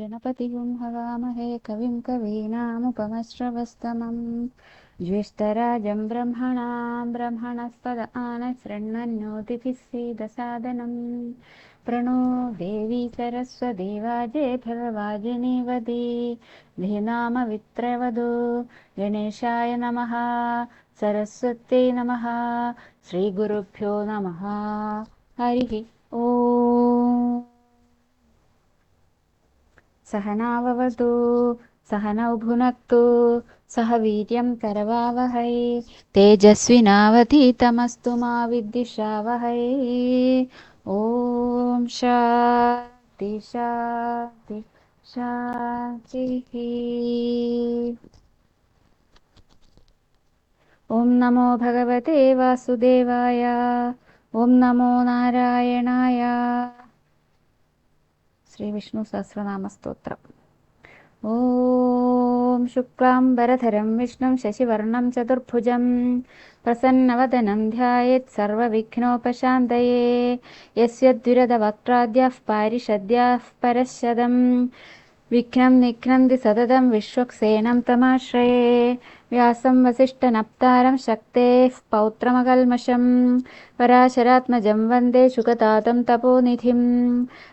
गणपतिगुं हवामहे कविं कवीनामुपमश्रवस्तमम्। ज्येष्ठराजं ब्रह्मणां ब्रह्मणस्पद आनशृण्वन्नोतिभिः सीदसादनम्। प्रणो देवी सरस्वदेवाजे फलवाजिनीवदी धेनामवित्रवधू गणेशाय नमः। सरस्वत्यै नमः। श्रीगुरुभ्यो नमः। हरिः ओ सहनाववतु सहनौ भुनक्तु सह वीर्यं करवावहै तेजस्विनावधीतमस्तु मा विद्विषावहै ॐ शान्ति शान्ति शान्तिः। ॐ नमो भगवते वासुदेवाय ॐ नमो नारायणाय श्रीविष्णुसहस्रनामस्तोत्रम् ॐ शुक्लाम्बरधरं विष्णुं शशिवर्णं चतुर्भुजं प्रसन्नवदनं ध्यायेत् सर्वविघ्नोपशान्तये। यस्य द्विरदवक्त्राद्याः पारिषद्याः परशदं विघ्नं निघ्नन्ति सततं विश्वक्सेनं तमाश्रये व्यासं वसिष्ठनप्तारं शक्तेः पौत्रमकल्मषं पराशरात्मजं वन्दे शुकतातं तपोनिधिं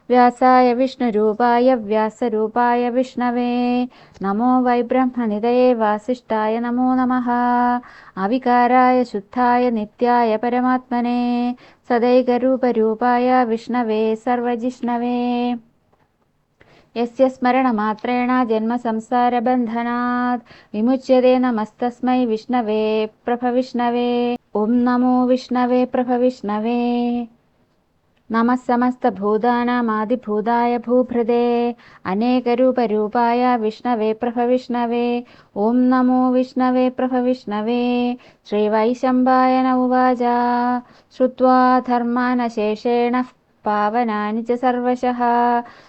व्यासाय विष्णुरूपाय व्यासरूपाय विष्णवे। नमो वै ब्रह्मनिधये वासिष्ठाय नमो नमः। अविकाराय शुद्धाय नित्याय परमात्मने। सदैकरूपरूपाय विष्णवे सर्वजिष्णवे यस्य स्मरणमात्रेण जन्मसंसारबन्धनात् विमुच्यते नमस्तस्मै विष्णवे प्रभविष्णवे। ॐ नमो विष्णवे प्रभविष्णवे। नमः समस्तभूतानामादिभूताय भूभृदे। अनेकरूपरूपाय विष्णवे प्रभविष्णवे। ॐ नमो विष्णवे प्रभविष्णवे। श्रीवैशम्बायन उवाच। श्रुत्वा धर्मानशेषेण പാവനാനി ച സർവശഃ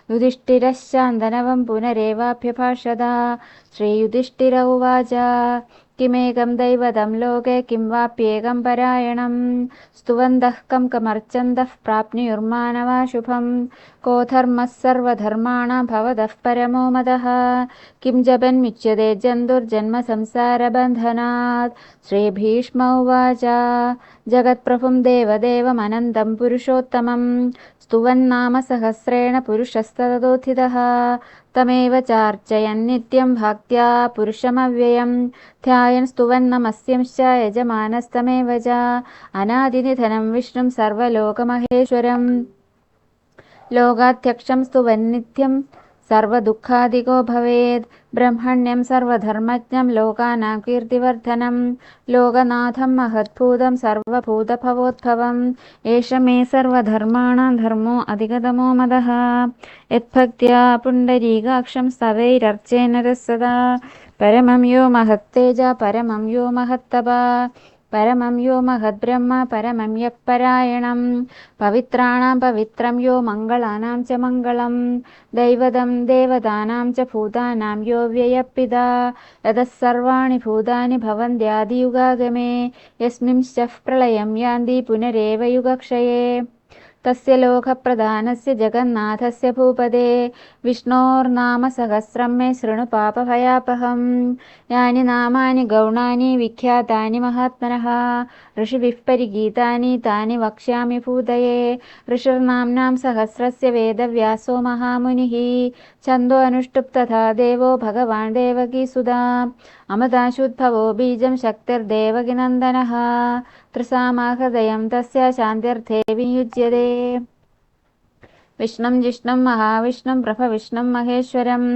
യുധിഷ്ഠിരശാന്തനവം പുനരേവാഭ്യഭാഷത ശ്രീയുധിഷ്ഠിര ഉവാച किमेकं दैवतं लोके किं वाप्येकं परायणं? स्तुवन्तः कं कमर्चन्तः प्राप्नुयुर्मानवा शुभं? को धर्मः सर्वधर्माणां भवतः परमो मदः? किं जपन्मुच्यते जन्तुर्जन्मसंसारबन्धनात् श्रीभीष्म उवाच। जगत्प्रभुं देवदेवमनन्तं पुरुषोत्तमं स्तुवन्नाम सहस्रेण पुरुषस्ततोत्थितः तमेव चार्चयन्नित्यं भक्त्या पुरुषमव्ययं ध्यायन् स्तुवन्नमस्यंश्च यजमानस्तमेव च अनादिनिधनं विष्णुं सर्वलोकमहेश्वरम्। लोकाध्यक्षं स्तुवन्नित्यं सर्वदुःखादिको भवेत् ब्रह्मण्यं सर्वधर्मज्ञं लोकानां कीर्तिवर्धनं लोकनाथं महद्भूतं सर्वभूतभवोद्भवम्। एष मे सर्वधर्माणां धर्मो अधिगतमो मदः। यद्भक्त्या पुण्डरीकाक्षं स्तवैरर्चेन सदा परमं यो महत्तेज परमं यो महत्तपा परमं यो महद्ब्रह्म परमं यः परायणं पवित्राणां पवित्रं यो मङ्गलानां च मङ्गलं दैवतं देवतानां च भूतानां यो व्ययपिता यतः सर्वाणि भूतानि भवन्त्यादियुगागमे। यस्मिंश्चः प्रलयं यान्ति पुनरेव युगक्षये तस्य लोकप्रधानस्य जगन्नाथस्य भूपदे। विष्णोर्नामसहस्रं मे शृणु पापभयापहं यानि नामानि गौणानि विख्यातानि महात्मनः। ऋषिभिः परिगीतानि तानि वक्ष्यामि भूतये। ऋषिर्नाम्नां सहस्रस्य वेदव्यासो महामुनिः। छन्दो अनुष्टुप् तथा देवो भगवान् देवकीसुधा अमृताशुद्भवो बीजं शक्तिर्देवकीनन्दनः त्रिसामाहृदयं तस्य शान्त्यर्थे वियुज्यते विष्णुं जिष्णुं महाविष्णुं प्रभविष्णुं महेश्वरम्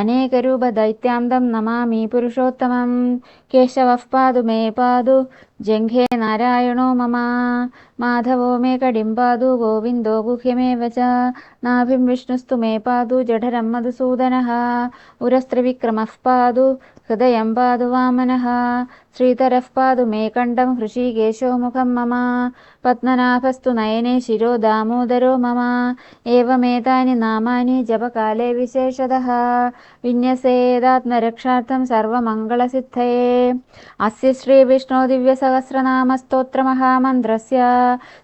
अनेकरूपदैत्यान्तं नमामि पुरुषोत्तमं केशवः पादु मे पादु ജംഘേ നാരായണോ മമ. മാധവോ മേ കടിം പാതു ഗോവിന്ദോ ഗുഹ്യമേവ ച നാഭിം വിഷ്ണുസ്തു മേ പാതു ജഠരം മധുസൂദനഃ. ഉരസ്ത്രിവിക്രമഃ പാതു ഹൃദയം പാതു വാമനഃ. ശ്രീധരഃ പാതു മേ കണ്ഠം ഹൃഷീകേശോ മുഖം മമ. പത്മനാഭസ്തു നയനെ ശിരോ ദാമോദരോ മമ. ഏവമേതാനി നാമാനി ജപകാലേ വിശേഷതഃ. വിന്യസേതാത്മരക്ഷാർത്ഥം സർവമംഗളസിദ്ധയേ. അസ്യ ശ്രീവിഷ്ണോ ദിവ്യസ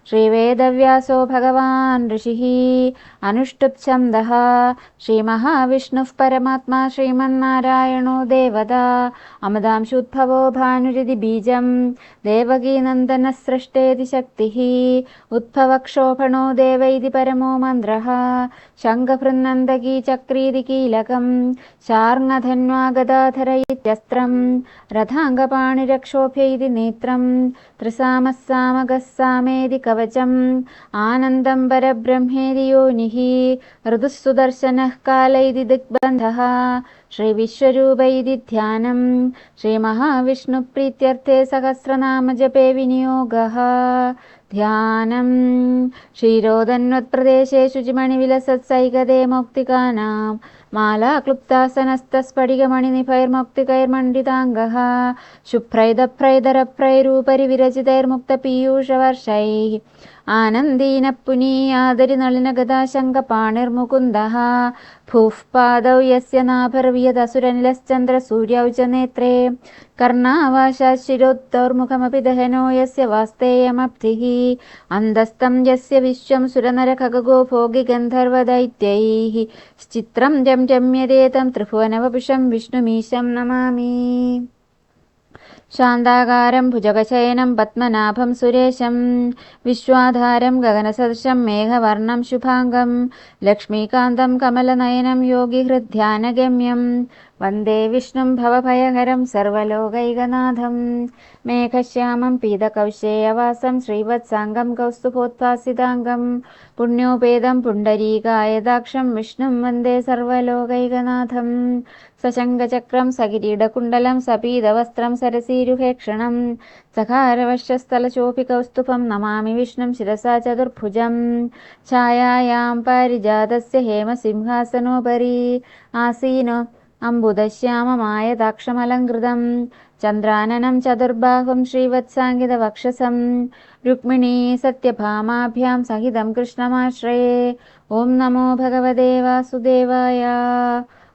श्रीवेदव्यासो भगवान् ऋषिः अनुष्टुप्छन्दः श्रीमहाविष्णुः परमात्मा श्रीमन्नारायणो देवता अमदांशुद्भवो भानुरिति बीजं देवकीनन्दनसृष्टेति शक्तिः उद्भवक्षोभणो देव इति परमो मन्त्रः शङ्खभृन्नन्दकी चक्रीति कीलकम् शार्ङ्गधन्वागदाधर इत्यस्त्रं रथाङ्गपाणिरक्षोभ्य इति नेत्रं त्रिसामः सामगः सामेति कवचम् आनन्दं परब्रह्मेदि योनिः। ऋतुः सुदर्शनः काल इति दिग्बन्धः श्रीविश्वरूप इति ध्यानं श्रीमहाविष्णुप्रीत्यर्थे सहस्रनामजपे विनियोगः। ध्यानं क्षीरोदन्वत्प्रदेशे शुचिमणिविलसत्सैकते मौक्तिकानां मालाक्लुप्तासनस्तस्फटिकमणिनिफैर्मौक्तिकैर्मण्डिताङ्गः। शुभ्रैदभ्रैदरभ्रैरूपरि विरचितैर्मुक्तपीयूषवर्षैः ആനന്ദീനപ്പുനീയാദരി നളിനഗതാശങ്ക പാണിർമുകുന്ദഃ ഭൂഃ പാദൗ യസ്യ നാഭർവിയതസുരനിലശ്ചന്ദ്ര സൂര്യൗച നേത്രേ കർണാവാശാശിരോത്തോർമുഖമപി ദഹനോ യസ്യ വാസ്തേയമപ്തി അന്തസ്തം യസ്യ വിശ്വം സുരനരഖഗോ ഭോഗി ഗന്ധർവദൈത്യൈ ചിത്രം രംരമ്യതേ തം ത്രിഭുവനവപുഷം വിഷ്ണുമീശം നമാമി. ശാന്താകാരം ഭുജഗശയനം പത്മനാഭം സുരേശം വിശ്വാധാരം ഗഗനസദൃശം മേഘവർണം ശുഭാംഗം ലക്ഷ്മീകാന്തം കമലനയനം യോഗി ഹൃദ്ധ്യാനഗമ്യം वन्दे विष्णुं भवभयहरं सर्वलोकैकनाथं मेघश्यामं पीतकौशेयवासं श्रीवत्साङ्गं कौस्तुभोत्पासिताङ्गं। पुण्योपेदं पुण्डरीकायदाक्षं विष्णुं वन्दे सर्वलोकैकनाथं सशङ्खचक्रं सकिरीडकुण्डलं सपीतवस्त्रं सरसीरुहेक्षणं सखारवश्यस्थलशोभिकौस्तुभं नमामि विष्णुं शिरसा चतुर्भुजं छायायां पारिजातस्य हेमसिंहासनोपरि। आसीनो अम्बुदश्याममायदाक्षमलङ्कृतं चन्द्राननं चतुर्बाहुं श्रीवत्साङ्गितवक्षसं रुक्मिणी सत्यभामाभ्यां सहितं कृष्णमाश्रये। ॐ नमो भगवते वासुदेवाय।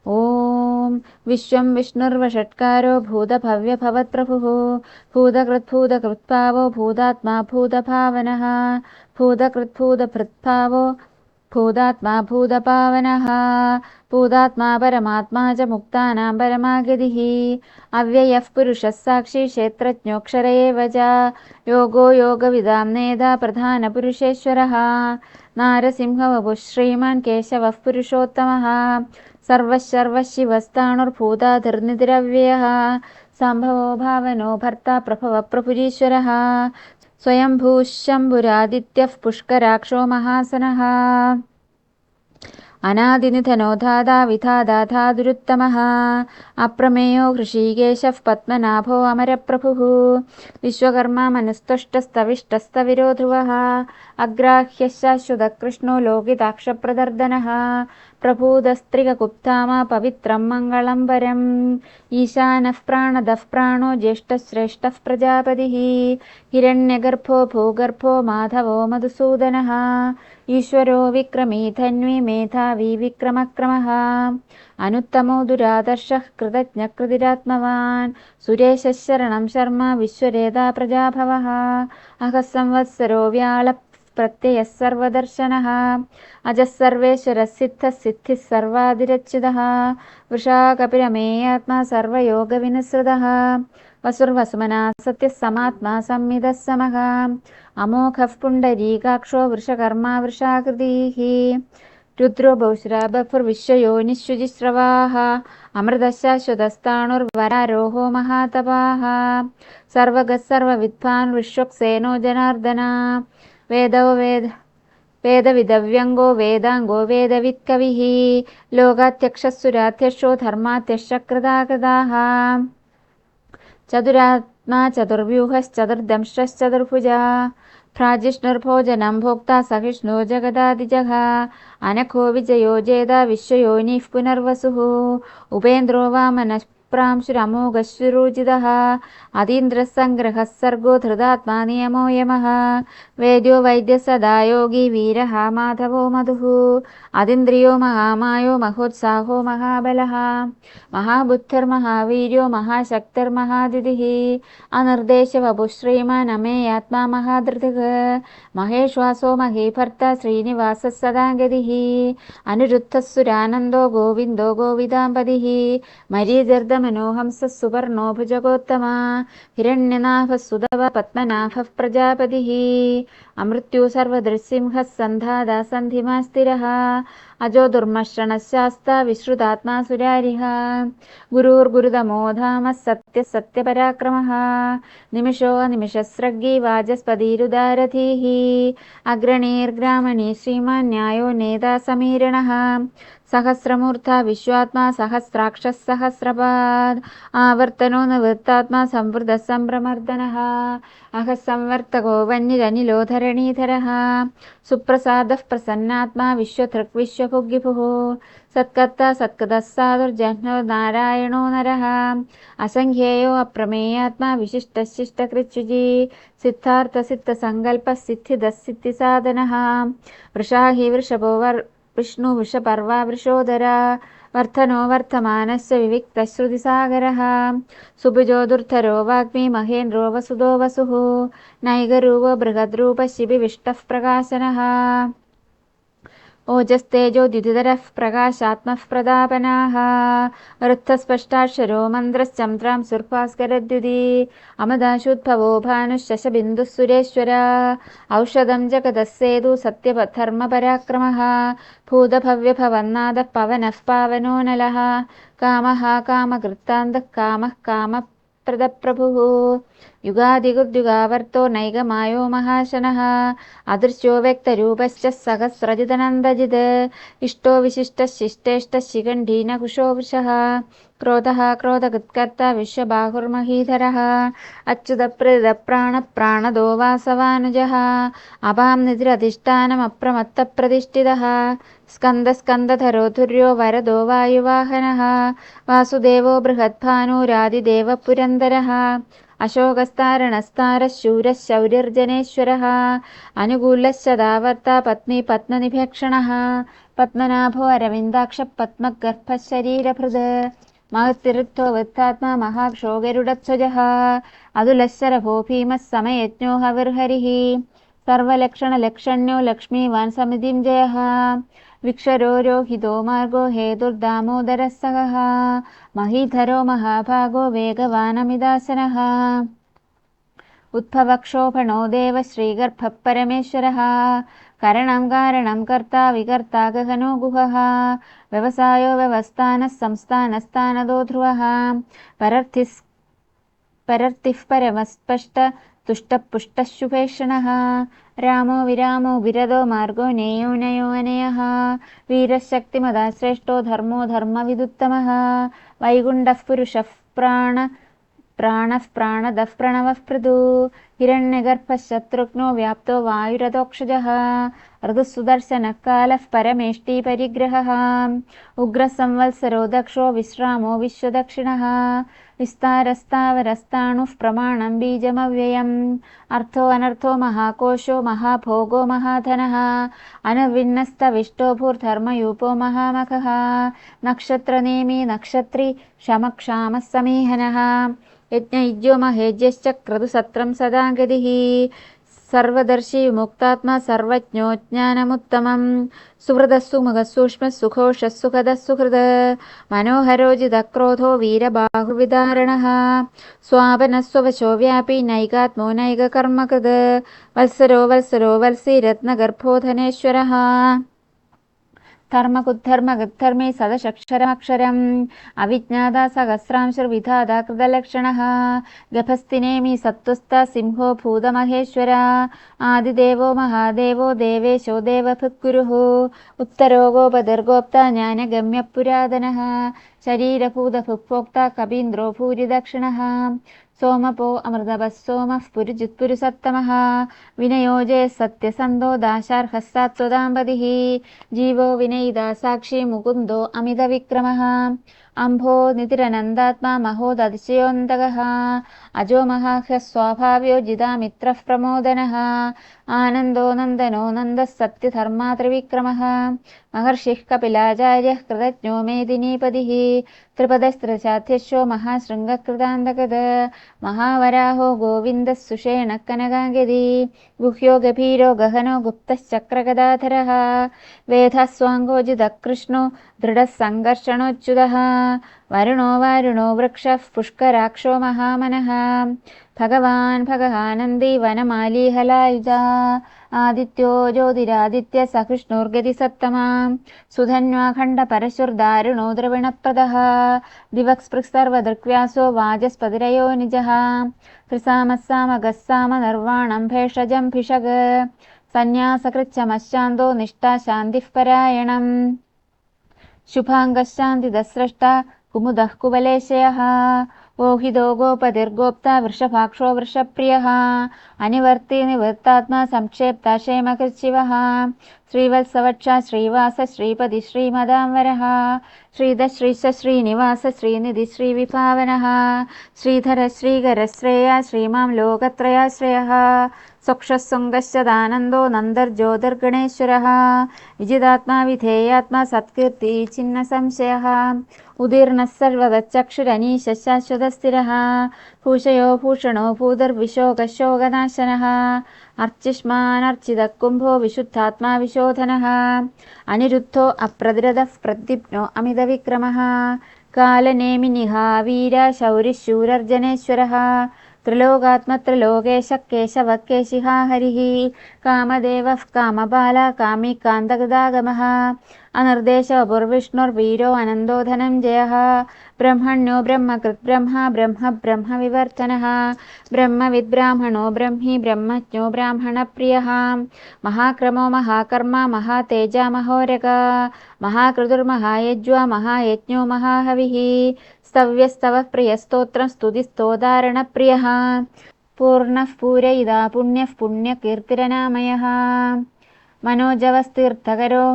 ॐ विश्वं विष्णुर्वषट्कारो भूतभव्यभवत्प्रभुः भूतकृद्भूतकृत्पावो भूतात्मा भूतभावनः भूतकृद्भूतभृत्भावो ഭൂതാത്മാ ഭൂതപാവനഃ. ഭൂതാത്മാ പരമാത്മാ ച മുക്താനാം പരമാഗതിഃ. അവ്യയഃ പുരുഷഃ സാക്ഷി ക്ഷേത്രജ്ഞോക്ഷര ഏവ ച. യോഗോ യോഗവിദാം നേതാ പ്രധാനപുരുഷേശ്വരः നാരസിംഹവപുഃ ശ്രീമാൻ കേശവः പുരുഷോത്തമः. സർവശ്ശർവശ്ശിവസ്ഥാണുർഭൂതാധിർനിതിരവ്യയः സംഭവോ ഭാവനോ ഭർത്താ പ്രഭവ പ്രഭുരീശ്വരः. स्वयंभूः शम्भुरादित्यः पुष्कराक्षो महासनः अनादिनिधनो धादा विधादा धातुरुत्तमः अप्रमेयो हृषीकेशः पद्मनाभो अमरप्रभुः। विश्वकर्मा मनुस्तुष्टस्तविष्टस्तविरो ध्रुवः अग्राह्यः शाश्वतकृष्णो लोकिताक्षप्रदर्दनः। प्रभूदस्त्रिगुप्तामा पवित्रं मङ्गलं वरम् ईशानः प्राणदः प्राणो ज्येष्ठश्रेष्ठः प्रजापतिः। हिरण्यगर्भो भूगर्भो माधवो मधुसूदनः ईश्वरो विक्रमी धन्वी मेधावी विक्रमक्रमः। अनुत्तमो दुरादर्शः कृतज्ञकृतिरात्मवान्। सुरेशः शरणं शर्मा विश्वरेदा प्रजाभवः। अहः संवत्सरो व्याळ प्रत्ययः सर्वदर्शनः। अजः सर्वेश्वरः सिद्धः सिद्धिः सर्वादिरच्युतः वृषा कपिरमेयात्मा सर्वयोगविनिसृतः വസുർവസുമന സത്യസമാത്മാ സംമിത സമഹ അമോഘ പുണ്ടരീകാക്ഷോ വൃഷകർമാ വൃഷാകൃതീ രുദ്രോ ബൗശ്രാബഫുർവിശ്വയോ നിശ്ചുജിശ്രവാഹ അമൃതശാശ്വതസ്ഥാണുർവരാരോഹോ മഹാതപാഹ. സർവഗസർവവിദ്വാൻ വിശ്വക്സേനോ ജനാർദ്ദന. വേദോ വേദ വേദവിദവ്യംഗോ വേദാംഗോ വേദവിത് കവിഃ ലോകാത്യക്ഷസുരാത്യക്ഷോ ചതുരാത്മാ ചതുർവ്യൂഹശ്ചതുർദംശ്ചതുർഭുജ ഭ്രാജിഷ്ണുർഭോജനം ഭോക്ത സഹിഷ്ണു ജഗദാതിജഹ അനഖോ വിജയോ ജേത വിശ്വയോനീഃ പുനർവസു ഉപേന്ദ്രോ വാമനഃ वामनः प्रांशुरमोघश्रुरुचितः अतीन्द्रसङ्ग्रहः सर्गो धृतात्मा नियमो यमः। वेद्यो वैद्यः सदा योगी वीरः माधवो मधुः। अतीन्द्रियो महामायो महोत्साहो महाबलः। महाबुद्धिर्महावीर्यो महाशक्तिर्महादितिः। अनिर्देशवपुः श्रीमान् अमेयात्मा महाधृतिः महेश्वासो महीभर्ता श्रीनिवासः गतिः। अनिरुद्धः सुरानन्दो गोविन्दो गोविदाम्बदिः सुवर्णो भुजगोत्तमा हिरण्यनाभः सुधव पद्मनाभः प्रजापतिः। अमृत्यु सर्वदृसिंहः सन्धादा सन्धिमा स्थिरः। अजो दुर्मशणशास्ता विश्रुतात्मा सुरारिः गुरुर्गुरुदमो धामः सत्यः सत्यपराक्रमः। निमिषो निमिषस्रग्गी वाचस्पतिरुदारथीः अग्रणीर्ग्रामणी श्रीमान्यायो नेता समीरणः सहस्रमूर्था विश्वात्मा सहस्राक्षः सहस्रपाद्। आवर्तनो निवृत्तात्मा संवृतः सम्भ्रमर्दनः अहः संवर्तको वह्निरनिलोधरणीधरः सुप्रसादः प्रसन्नात्मा विश्वथृक्विश्वभुग्गिपुः सत्कर्ता सत्कतः साधुर्जह्नो नारायणो नरः। असङ्ख्येयो अप्रमेयात्मा विशिष्टशिष्टकृच्छुजि सिद्धार्थसिद्धसङ्कल्पः सिद्धिदः सिद्धिसाधनः वृषाहि वृषभो वर् विष्णुवृषपर्वा वृषोदरा वर्धनो वर्धमानस्य विविक्तश्रुतिसागरः। सुभुजो दुर्धरो वाग्मी महेन्द्रो वसुदो वसुः नैगरूपो बृहद्रूपशिबिविष्टः प्रकाशनः ഓജസ്തേജോ ദ്യുതിതരഃ പ്രകാശാത്മഃപ്രതാപനാः ഋദ്ധസ്പഷ്ടാക്ഷരോ മന്ത്രശ്ചന്ദ്രാം സുർഭാസ്കരദ്യുതി അമദാശുദ്ഭവോ ഭാനുശശബിന്ദുഃ സുരേശ്വര ഔഷധം ജഗതസ്സേതു സത്യധർമ്മപരാക്രമः ഭൂതഭവ്യഭവന്നാദഃ പവനഃ പാവനോ നലः കാമः കാമകൃത്താന്തഃ കാമഃ കാമപ്രദപ്രഭുः युगादिगुद्युगावर्तो नैगमायो महाशनः अदृश्यो व्यक्तरूपश्च सहस्रजिदनन्दजित् इष्टो विशिष्टः शिष्टेष्टः शिखण्डीनकुशो वृषः। क्रोधः क्रोधकृत्कर्ता विश्वबाहुर्महीधरः। अच्युतप्रदप्राणप्राणदो वासवानुजः। अपां निधिरधिष्ठानमप्रमत्तप्रतिष्ठितः स्कन्दस्कन्दधरो धुर्यो वरदो वायुवाहनः। वासुदेवो बृहद्भानुरादिदेवपुरन्दरः अशोकस्तारणस्तारः शूरः शौर्यर्जनेश्वरः अनुकूलश्च दावर्ता पत्नी पद्मनिभेक्षणः पद्मनाभो अरविन्दाक्षः पद्मगर्भः शरीरभृद महत्तिरुक्तो वृत्तात्मा महाक्षो गरुडध्वजः अदुलश्चरभो भीमः समयज्ञो हविर्हरिः सर्वलक्षणलक्षण्यो लक्ष्मीवान् समितिं जयः विक्षरो रोहितो मार्गो हेतुर्दामोदरः सगः महीधरो महाभागो वेगवानमिदासनः। उद्भवक्षोभणो देव श्रीगर्भः परमेश्वरः करणं कारणं कर्ता विकर्ता गहनो गुहः। व्यवसायो व्यवस्थानः संस्थानस्थानदो ध्रुवः। परर्तिः परमस्पष्ट तुष्टपुष्टः शुभेषणः रामो विरामो विरदो मार्गो नेयो नयो अनयः वीरशक्तिमदा श्रेष्ठो धर्मो धर्मविदुत्तमः वैकुण्ठः पुरुषः प्राण प्राणः प्राणदः प्रणवः पृथु हिरण्यगर्भः शत्रुघ्नो व्याप्तो वायुरथोक्षजः ऋतुसुदर्शनः कालः परमेष्टिपरिग्रहः उग्रसंवत्सरो दक्षो विश्रामो विश्वदक्षिणः विस्तारस्तावरस्ताणुः प्रमाणं बीजमव्ययम्। अर्थो अनर्थो महाकोशो महाभोगो महाधनः। अनविन्नस्तविष्टो भूर्धर्मयूपो महामखः नक्षत्रनेमी नक्षत्री शमक्षामः समीहनः। यज्ञयुज्यो महेज्यश्च क्रतुसत्रं सदा गतिः സർവദർശി മുക്താത്മാ സർവജ്ഞോജ്ഞാനമുത്തമം. സുഹൃദസ്സു മുഖസൂക്ഷ്മസുഘോഷസുഖദസുഹൃത് മനോഹരോജിതക്രോധോ വീരബാഹുവിദാരണ സ്വാപനസ്വവശോ വ്യാപി നൈകാത്മോ നൈകകർമ്മകൃത്. വത്സരോ വത്സരോ വത്സി രത്നഗർഭോധനേശ്വര. रत्नगर्भोधनेश्वरः धर्मकुद्धर्मकृद्धर्मे सदशक्षरमक्षरम्। अविज्ञाता सहस्रांशुर्विधाता कृतलक्षणः। गभस्तिनेमि सत्त्वस्ता सिंहो भूतमहेश्वर। आदिदेवो महादेवो देवेशो देवभृत्कुरुः उत्तरो गोपदर्गोप्ता ज्ञानगम्यपुरातनः शरीरभूतभुक्भोक्ता कबीन्द्रो भूरिदक्षिणः सोमपो अमृतभः सोमः पुरुजित्पुरुसत्तमः विनयोजे सत्यसन्धो दाशार्हः सात्वदाम्बदिः जीवो विनयिता साक्षी मुकुन्दो अमितविक्रमः अम्भो नितिरनन्दात्मा महोदतिशयोऽन्तगः अजो महाह्यः स्वाभाव्यो जिदामित्रः प्रमोदनः आनन्दो नन्दनो नन्दः सत्यधर्मा त्रिविक्रमः महर्षिः कपिलाचार्यः कृतज्ञो मेदिनीपदिः त्रिपदस्त्रसाध्यशो महाशृङ्गकृतान्तगद महावराहो गोविन्दः सुषेणः कनकाङ्गदी। गुह्यो गभीरो गहनो गुप्तश्चक्रगदाधरः वेधः स्वाङ्गोजितः कृष्णो दृढः सङ्घर्षणोच्युतः വരുണോ വരുണോ വൃക്ഷഃ പുഷ്കരാക്ഷോ മഹാമനഃ. ഭഗവാൻ ഭഗഹാനന്ദി വനമാലീഹലായുധ. ആദിത്യോ ജ്യോതിരാദിത്യ സഹിഷ്ണുർഗതി സത്തമാം സുധന്വാഖണ്ഡ പരശുർദാരുണോ ദ്രവിണപ്രദ. ദിവക്സ്പൃക്സർവദൃക്വ്യാസോ വാചസ്പതിരയോ നിജ. ഹൃസാമസ്സാമഗസ്സാമ നിർവാണം ഭേഷജം ഭിഷഗ് സന്യാസകൃച്ഛമശാന്തോ നിഷ്ഠാശാന്തിഃപരായണം ശുഭാംഗശാന്തിദസ്രഷ്ട कुमुदः कुवलेशयः ओहिदो गोपतिर्गोप्ता वृषभाक्षो वृषप्रियः। अनिवर्ति निवृत्तात्मा संक्षेप्ता क्षेमकृशिवः श्रीवत्सवक्षा श्रीवास श्रीपति श्रीमदाम्बरः। श्रीध श्रीश श्रीनिवास श्रीनिधि श्रीविभावनः श्रीधर श्रीकरश्रेया श्रीमां लोकत्रयाश्रयः स्वक्षस्सुङ्गश्चदानन्दो नन्दर्ज्योतिर्गणेश्वरः विजिदात्मा विधेयात्मा सत्कीर्ति ഉദീർണഃ സർവതച്ചക്ഷുരനീശ ശാശ്വതസ്ഥിരः ഭൂഷയോ ഭൂഷണോ ഭൂതർവിശോകശോകനാശനः അർച്ചിഷ്മാനർച്ചിതക്കുംഭോ വിശുദ്ധാത്മാ വിശോധനः അനിരുദ്ധോ അപ്രതിരതഃ പ്രദ്യുപ്നോ അമിതവിക്രമः കാലനേമിനിഹാ വീരശൗരിശൂരർജനേശ്വരः त्रिलोकात्मत्रिलोकेशः केशवः हरिः कामदेवः कामबाला कामी कान्तगदागमः अनिर्देशवपुर्विष्णुर्वीरो अनन्दो धनञ्जयः ब्रह्मण्यो ब्रह्मकृद्ब्रह्म ब्रह्म ब्रह्मविवर्तनः ब्रह्मविद्ब्राह्मणो ब्रह्मी ब्रह्मज्ञो ब्राह्मणप्रियः। महाक्रमो महाकर्मा महातेजा महोरग महाकृतुर्महायज्वा महायज्ञो महाहविः स्तव्यस्तवः प्रियस्तोत्रं स्तुतिस्तोदारणप्रियः पूर्णः पूरयिदा पुण्यः पुण्यकीर्तिरनामयः मनोजवस्तीर्थकरो।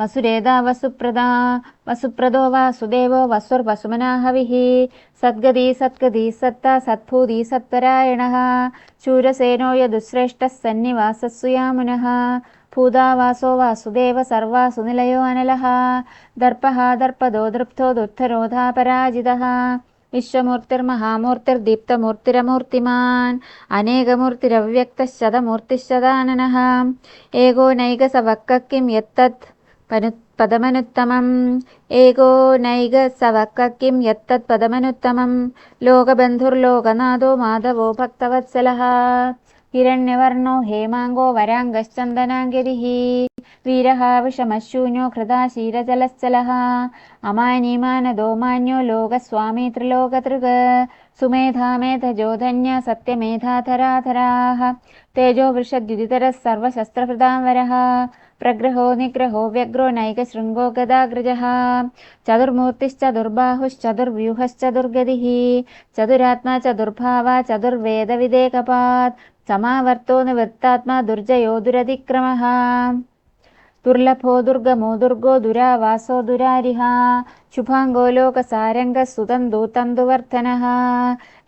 वसुरेदा वसुप्रदा वसुप्रदो वासुदेवो वसुर्वसुमना हविः सद्गदी सत्कदी सत्ता सत्भूदी सत्परायणः। शूरसेनो यदुश्रेष्ठः భూదావాసో వాసుదేవ సర్వా సునిలయో అనలః దర్పః దర్పదో దృప్తో దుఃఖరోధా పరాజితః. విశ్వమూర్తిర్మహామూర్తిర్దీప్తమూర్తిరమూర్తిమాన్ అనేకమూర్తిరవ్యక్తశతమూర్తిశదాననः ఏగో నైక స వక్కకిం ఎత్తత్ పను పదమనుత్తమం. ఏగో నైగ సవక్కకిం ఎత్తత్ పదమనుత్తమం. లోకబంధుర్లోకనాథో మాధవో భక్తవత్సల. हिरण्यवर्णो हेमाङ्गो वराङ्गश्चन्दनाङ्गिरिः वीरः विषमशून्यो मान्यो लोकस्वामी त्रिलोकतृग। सुमेधा मेधजोधन्य सत्यमेधाधराधराः तेजो वृषद्युदितरः सर्वशस्त्रहृदावरः प्रग्रहो निग्रहो व्यग्रो नैकशृङ्गो गदाग्रजः। चतुर्मूर्तिश्चतुर्बाहुश्चतुर्व्यूहश्चतुर्गतिः। चतुरात्मा चतुर्भावा चतुर्वेदविदेकपात् समावर्तो निवृत्तात्मा दुर्जयो दुरतिक्रमः। दुर्लभो दुर्गमो दुर्गो दुरावासो दुरारिः शुभाङ्गो लोकसारङ्गः सुतन्दूतन्दुवर्धनः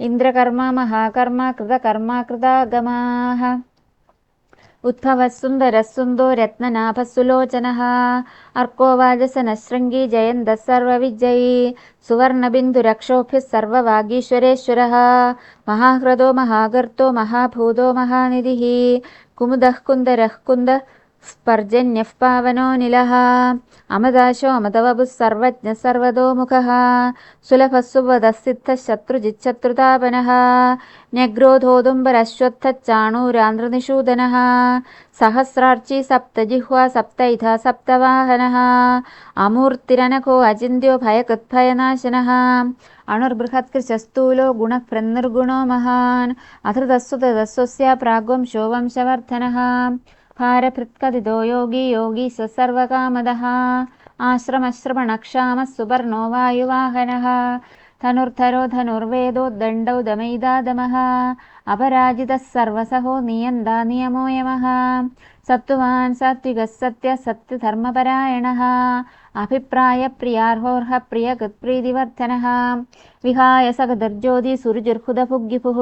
इन्द्रकर्मा महाकर्मा कृतकर्मा कृतागमाः उद्भवः सुन्दरः सुन्दो रत्ननाभः सुलोचनः अर्को वाजसनः शृङ्गी जयन्दः सर्वविजयी। सुवर्णबिन्दुरक्षोभ्यः सर्ववागीश्वरेश्वरः। महाह्रदो महागर्तो महाभूतो महानिधिः। कुमुदः कुन्दरः कुन्दः स्पर्जन्यः पावनोऽनिलः अमदाशो అమదాశో అమదవబు సర్వజ్ఞ సర్వదోముఖ సులభస్సువదస్థిత్తశత్రుజిచ్చత్రుతాపన న్యగ్రోధోదుంబరశ్వత్థచ్చాణూరాంధ్రనిషూదన సహస్రార్చి సప్తజిహ్వా సప్తైథ సప్తవాహన అమూర్తిరనకో అచింద్యో భయకృద్భయనాశన అణుర్బృహత్కృశస్తూలో గుణప్రన్నుర్గుణో మహాన్ అథృతస్సు తదస్వస్య ప్రాగ్వంశో వంశవర్ధన भारभृत्कथितो योगी योगी स सर्वकामदः। आश्रमश्रवणक्षामः सुपर्णो वायुवाहनः। धनुर्धरो धनुर्वेदो दण्डौ दमैदादमः। अपराजितः सर्वसहो नियन्दा नियमो यमः। सत्त्वान् सात्विकः सत्य सत्यधर्मपरायणः। अभिप्रायप्रियार्होर्हप्रियकृत्प्रीतिवर्धनः विहाय सगदर्ज्योति सुरुजुर्हुदभुग्गिपुः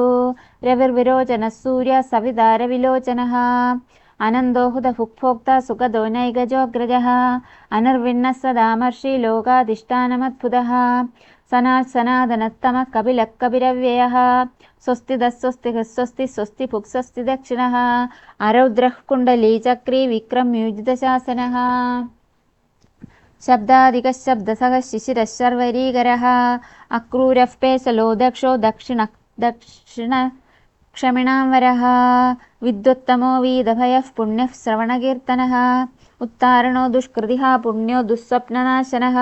रविर्विरोचनः सूर्य सवितारविलोचनः अनन्दो हुदभुक्भोक्ता सुखदो नैगजोऽग्रजः अनर्विण्णः लोकाधिष्ठानमद्भुतः सनात् सनातनत्तमः कपिलः कपिरव्ययः स्वस्तिदः स्वस्तिः स्वस्ति स्वस्ति स्वस्ति दक्षिणः। अरौद्रः कुण्डलीचक्री विक्रम्यूजितशासनः शब्दादिकः शब्दसः शिशिरः शर्वरीकरः अक्रूरः पेशलो दक्षो दक्षिण दक्षिण क्षमिणां वरः। विद्युत्तमो वीदभयः पुण्यः श्रवणकीर्तनः। उत्तारणो दुष्कृतिः पुण्यो दुःस्वप्ननाशनः।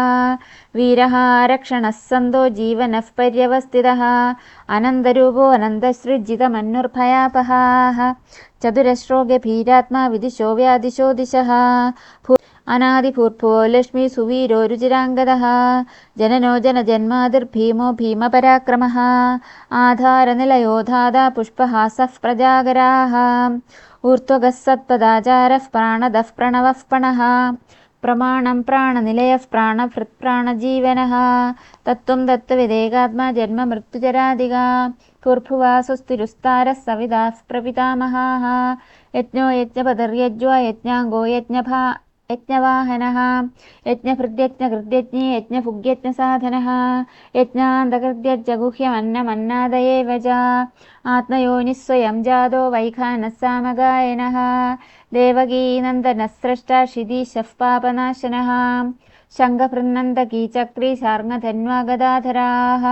वीरः रक्षणः सन्दो जीवनः पर्यवस्थितः। अनन्दरूपो अनन्दसृजितमन्युर्भयापहाः चतुरश्रोग्यभीरात्मा विदिशो व्यादिशो दिशः അനാദിഭൂർഭോ ലക്ഷ്മി സുവീരോ രുചിരാംഗത ജനനോ ജന ജന്മാതിർഭീമോ ഭീമപരാക്രമ ആധാരനിലയോ പുഷ്പഹാസ പ്രജാഗരാ പ്രജാകരാः ഊർത്വഗः സത്പദാചാരः പ്രാണദഃ പ്രണവः പ്രമാണം പ്രാണനിലയ പ്രാണഭൃത് പ്രാണജീവന തത്വം തത്വവിദേകാത്മാ ജന്മ മൃത്യുചരാധിക കുർഭുവാ സുസ്ഥിരുസ്താര സവിതാ പ്രപിതാമഹാ യജ്ഞോ യജ്ഞപദർ യജ്ഞപതിർയജ്വ യജ്ഞാംഗോ യജ്ഞഭാ यज्ञवाहनः यज्ञभृद्यज्ञकृद्यज्ञे यज्ञभुग्यज्ञसाधनः यज्ञान्तकृद्यज्जगुह्यमन्नमन्नाद एव च आत्मयोनिः स्वयं जातो वैखानः सामगायनः। देवकीनन्दनः स्रष्टा क्षितिशः पापनाशनः। शङ्खभृन्नन्दकीचक्री शार्ङ्गधन्वा गदाधराः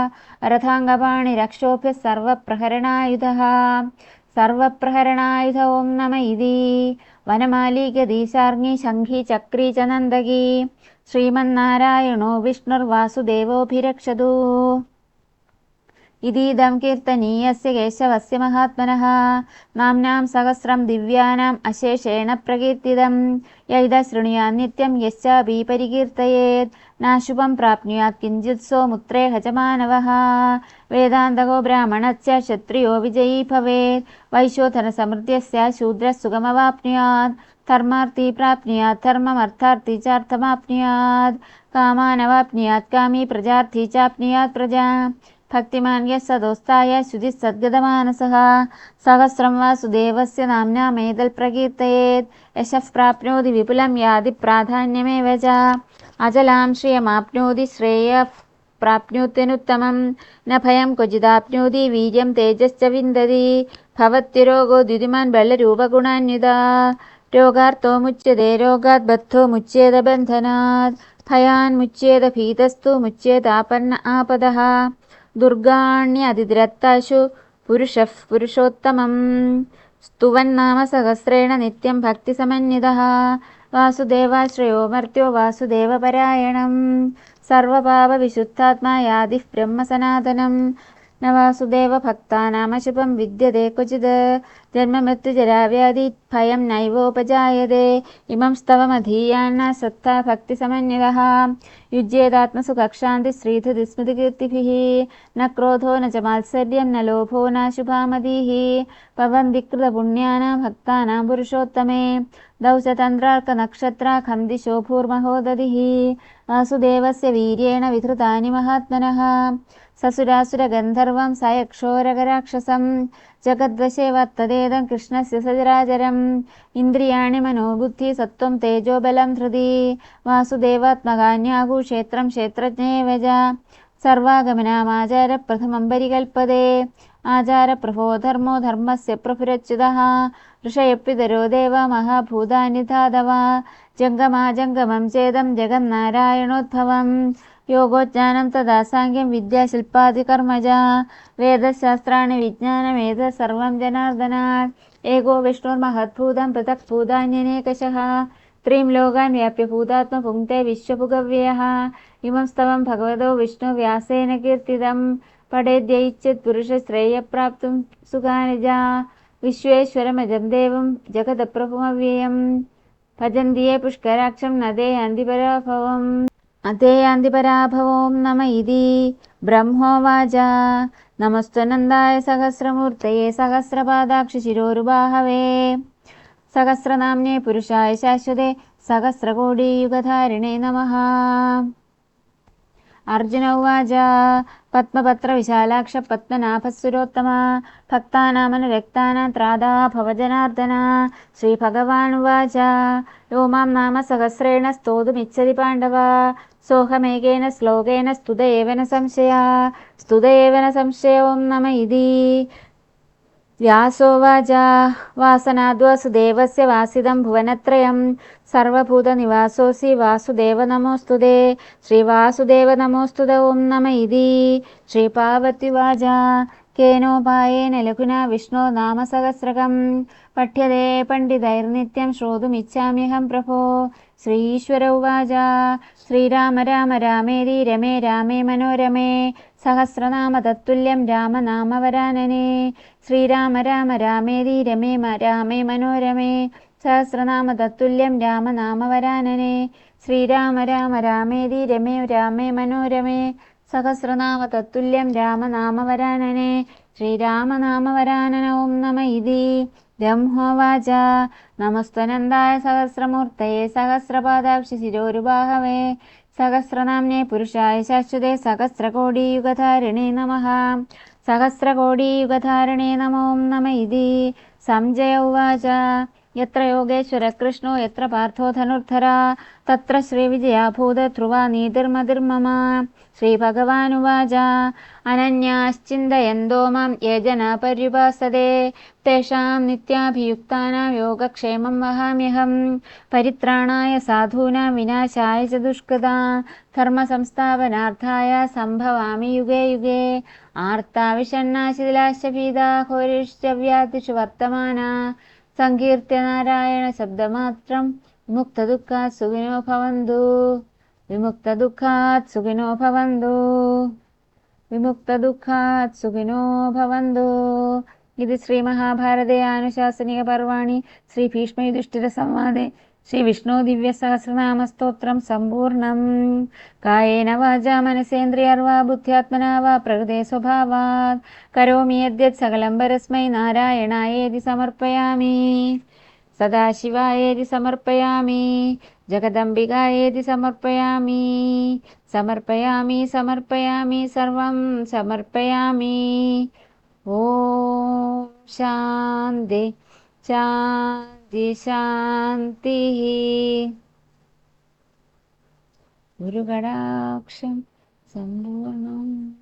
रथाङ्गपाणिरक्षोभ्यः सर्वप्रहरणायुधः सर्वप्रहरणायुध इति। वनमालीगदीशार्ङी शङ्खी चक्री च नन्दगी। श्रीमन्नारायणो विष्णुर्वासुदेवोऽभिरक्षतु। इदीदं कीर्तनीयस्य केशवस्य महात्मनः। नाम्नां सहस्रं दिव्यानाम् अशेषेण प्रकीर्तितं य इद शृणुयात् नित्यं यश्चापि परिकीर्तयेत्। नाशुभं प्राप्नुयात् किञ्चित् सोमुत्रे हजमानवः वेदान्तको ब्राह्मणस्य क्षत्रियो विजयी भवेत्। वैशोधनसमृद्ध्यस्य शूद्रः सुगमवाप्नुयात्। धर्मार्थी प्राप्नुयात् धर्ममर्थार्थी चार्थमाप्नुयात्। कामानवाप्नुयात् कामी प्रजार्थी चाप्नुयात् प्रजा। भक्तिमान् यः सदोस्ताय श्रुतिः सद्गतमानसः। सहस्रं वासुदेवस्य नाम्ना मेदल् प्रकीर्तयेत् यशः प्राप्नोति विपुलं यादि प्राधान्यमेव च। अजलां श्रियमाप्नोति श्रेयः। प्राप्नोत्यनुत्तमं न भयं क्वचिदाप्नोति वीर्यं तेजश्च विन्दति भवत्यरोगो द्युतिमान् बलरूपगुणान्युदा रोगार्थो मुच्यते रोगात् बद्धो मुच्येद बन्धनात् भयान्मुच्येद भीतस्तु मुच्येदापन्न आपदः दुर्गाण्यतिरत्ताशु पुरुषः पुरुषोत्तमम् स्तुवन्नाम सहस्रेण नित्यं भक्तिसमन्वितः वासुदेवाश्रयो मर्त्यो वासुदेवपरायणम् सर्वभावविशुद्धात्मा यादिः ब्रह्मसनातनम् न वासुदेवभक्तानामशुभं विद्यते क्वचित् जन्ममृत्युजराव्याधिभयं नैवोपजायते। इमं स्तवमधीयान्न सत्ता भक्तिसमन्वितः। युज्येदात्मसुखक्षान्तिश्रीधुतिस्मृतिकीर्तिभिः न क्रोधो न च मात्सर्यं न लोभो नाशुभामदीः पवन्धिकृतपुण्यानां भक्तानां पुरुषोत्तमे। दौशतन्द्रार्कनक्षत्राखं दिशो भूर्महोदधिः। वासुदेवस्य वीर्येण विधृतानि महात्मनः। ससुरासुरगन्धर्वं स यक्षोरगराक्षसं जगद्वशे वर्ततेदं कृष्णस्य सजराजरम्। इन्द्रियाणि मनोबुद्धि सत्त्वं तेजोबलं धृति। वासुदेवात्मकान्यागुक्षेत्रं क्षेत्रज्ञेव च सर्वागमनामाचारप्रथमं परिकल्पते। आचारप्रभो धर्मो धर्मस्य प्रभुरच्युतः। ऋषयपितरो देव महाभूतानि धादव जङ्गमाजङ्गमं चेदं जगन्नारायणोद्भवम् യോഗോജ്ഞാനം തഥാ സാഖ്യം വിദ്യ ശില്പാദികർമ്മജ വേദശാസ്ത്രാണി വിജ്ഞാനമേത സർവം ജനാർദ്ദനാത് ഏകോ വിഷ്ണുർമഹത്ഭൂതം പൃഥക് ഭൂതാന്യനേകശः ത്രീം ലോകാൻ വ്യാപ്യ ഭൂതാത്മപുങ്ക്തെ വിശ്വപുഗവ്യയः ഇമം സ്തവം ഭഗവതോ വിഷ്ണു വ്യാസേന കീർത്തിതം പടേദ്യയിച്ചത് പുരുഷശ്രേയപ്രാപ്തും സുഖാനുജ വിശ്വേശ്വരമജം ദേവം ജഗതപ്രഭുമവ്യയം ഭജന്തിയെ പുഷ്കരാക്ഷം നദേ അന്തിപരാഭവം अतेयान्तिपराभवों नम इति। ब्रह्मोवाच। नमस्त्वनन्दाय सहस्रमूर्तये सहस्रपादाक्षशिरोरुबाहवे। सहस्रनाम्ने पुरुषाय शाश्वते सहस्रकोटियुगधारिणे नमः। अर्जुन उवाच। पद्मपत्रविशालाक्ष पद्मनाभसुरोत्तम भक्तानामनुरक्तानां त्रादा भवजनार्दन श्रीभगवानुवाच यो मां नाम सहस्रेण स्तोतुमिच्छति पाण्डव सोऽहमेकेन श्लोकेन स्तुत एव न संशया स्तुत एव न संशय ॐ नम इति व्यासोवाच वासनाद्वासुदेवस्य वासिदं भुवनत्रयं सर्वभूतनिवासोऽसि वासुदेव नमोऽस्तु ते श्रीवासुदेव नमोऽस्तु ॐ नम इति श्रीपार्वत्युवाच केनोपायेन लघुना विष्णो नाम सहस्रकं पठ्यते पण्डितैर्नित्यं श्रोतुमिच्छाम्यहं प्रभो श्रीश्वर उवाच श्रीराम राम रामेरि रमे रामे मनोरमे सहस्रनाम तत्तुल्यं रामनामवरानने श्रीराम राम रामेरि रमे रामे मनोरमे सहस्रनाम तत्तुल्यं रामनामवरानने श्रीराम राम रामेरि रमे रामे मनोरमे सहस्रनाम तत्तुल्यं रामनामवरानने श्रीरामनामवरानन ॐ नम इति ब्रह्मोवाच। नमस्त्वनन्दाय सहस्रमूर्तये सहस्रपादाक्षि शिरोरुबाहवे सहस्रनाम्ने पुरुषाय शाश्वते सहस्रकोटियुगधारिणे नमः। सहस्रकोटियुगधारिणे യത്ര യോഗേശ്വര കൃഷ്ണോ യത്ര പാർത്ഥോ ധനുർധര തത്ര ശ്രീവിജയാഭൂത ധ്രുവ നീതിർമതിർമമ ശ്രീഭഗവാനുവാച അനന്യാശ്ചിന്തയന്തോ മാം യേ ജന പര്യുപാസതേ തേഷാം നിത്യാഭിയുക്താനാം യോഗക്ഷേമം വഹാമ്യഹം. പരിത്രാണായ സാധൂനാം വിനാശായ ച ദുഷ്കൃത ധർമ്മസംസ്ഥാപനാർത്ഥായ സംഭവാമി യുഗേ യുഗേ. ആർത്താവിഷണ്ണാശിതിലാശ ഭീതാഘോരിഷ്ടവ്യാതിഷു വർത്തമാന. സങ്കീർത്തനാരായണ ശബ്ദമാത്രം വിമുക്തദുഃഖാത് സുഖിനോ ഭവന്തു. വിമുക്തദുഃഖാത് സുഖിനോ ഭവന്തു. വിമുക്തദുഃഖാത് സുഖിനോ ഭവന്തു. ഇത് ശ്രീ മഹാഭാരതേ ആനുശാസനിക പർവാണി. ശ്രീ ഭീഷ്മയുധിഷ്ഠിര സംവാദേ ശ്രീ വിഷ്ണു ദിവ്യസഹസ്രനാമ സ്തോത്രം സമ്പൂർണം കായേന വാച മനസേന്ദ്രിയർവാ ബുദ്ധ്യാത്മനാ വാ പ്രകൃതേ സ്വഭാവാത്. കരോമി യദ്യത് സകലം പരസ്മൈ നാരായണായേതി സമർപ്പയാമി. സദാശിവായേതി സമർപ്പയാമി. ജഗദംബികായേതി സമർപ്പയാമി. സമർപ്പയാമി സമർപ്പയാമി സർവം സമർപ്പയാമി. ഓം ശാന്തി ശാന്തി. शान्तिः गुरुगणाक्षं सम्पूर्णम्